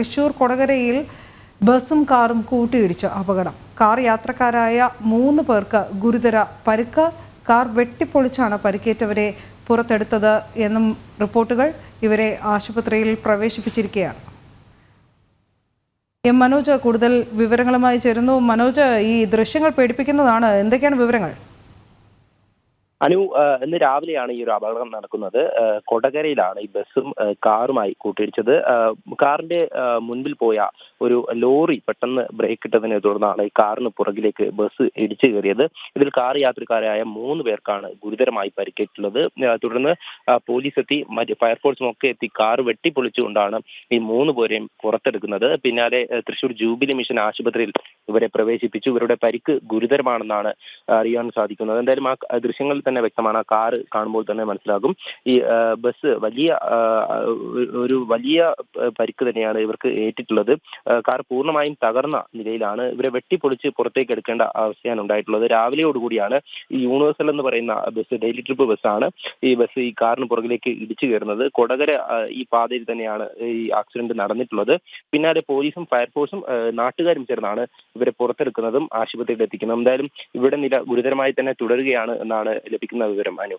തൃശൂർ കൊടകരയിൽ ബസും കാറും കൂട്ടിയിടിച്ച് അപകടം. കാർ യാത്രക്കാരായ മൂന്ന് പേർക്ക് ഗുരുതര പരുക്ക്. കാർ വെട്ടിപ്പൊളിച്ചാണ് പരിക്കേറ്റവരെ പുറത്തെടുത്തത് എന്നും റിപ്പോർട്ടുകൾ ഇവരെ ആശുപത്രിയിൽ പ്രവേശിപ്പിച്ചിരിക്കുകയാണ്. എം മനോജ് കൂടുതൽ വിവരങ്ങളുമായി ചേരുന്നു. മനോജ് ഈ ദൃശ്യങ്ങൾ പേടിപ്പിക്കുന്നതാണ്. എന്തൊക്കെയാണ് വിവരങ്ങൾ? അനു ഇന്ന് രാവിലെയാണ് ഈ ഒരു അപകടം നടക്കുന്നത്. കൊടകരയിലാണ് ഈ ബസ്സും കാറുമായി കൂട്ടിയിടിച്ചത്. കാറിന്റെ മുൻപിൽ പോയ ഒരു ലോറി പെട്ടെന്ന് ബ്രേക്ക് ഇട്ടതിനെ തുടർന്നാണ് ഈ കാറിന് പുറകിലേക്ക് ബസ് ഇടിച്ചു കയറിയത്. ഇതിൽ കാർ യാത്രക്കാരായ മൂന്ന് പേർക്കാണ് ഗുരുതരമായി പരിക്കേറ്റുള്ളത്. തുടർന്ന് പോലീസ് എത്തി മറ്റ് ഫയർഫോഴ്സും ഒക്കെ എത്തി കാർ വെട്ടിപ്പൊളിച്ചുകൊണ്ടാണ് ഈ മൂന്ന് പേരെയും പുറത്തെടുക്കുന്നത്. പിന്നാലെ തൃശൂർ ജൂബിലി മിഷൻ ആശുപത്രിയിൽ ഇവരെ പ്രവേശിപ്പിച്ചു. ഇവരുടെ പരിക്ക് ഗുരുതരമാണെന്നാണ് അറിയാൻ സാധിക്കുന്നത്. എന്തായാലും ആ ദൃശ്യങ്ങളിൽ തന്നെ വ്യക്തമാണ്. കാറ് കാണുമ്പോൾ തന്നെ മനസ്സിലാകും. ഈ ബസ് വലിയ ഒരു വലിയ പരിക്ക് തന്നെയാണ് ഇവർക്ക് ഏറ്റിട്ടുള്ളത്. കാർ പൂർണമായും തകർന്ന നിലയിലാണ് ഇവരെ വെട്ടിപ്പൊളിച്ച് പുറത്തേക്ക് എടുക്കേണ്ട അവസ്ഥയാണ് ഉണ്ടായിട്ടുള്ളത്. രാവിലെയോടുകൂടിയാണ് ഈ യൂണിവേഴ്സൽ എന്ന് പറയുന്ന ബസ് ഡെയിലി ട്രിപ്പ് ബസ്സാണ് ഈ ബസ് ഈ കാറിന് പുറകിലേക്ക് ഇടിച്ചു കയറുന്നത്. കൊടകര ഈ പാതയിൽ തന്നെയാണ് ഈ ആക്സിഡന്റ് നടന്നിട്ടുള്ളത്. പിന്നാലെ പോലീസും ഫയർഫോഴ്സും നാട്ടുകാരും ചേർന്നാണ് ഇവരെ പുറത്തെടുക്കുന്നതും ആശുപത്രിയിൽ എത്തിക്കുന്നതും എന്തായാലും ഇവിടെ നില ഗുരുതരമായി തന്നെ തുടരുകയാണ് എന്നാണ് ലഭിക്കുന്ന വിവരം അനു.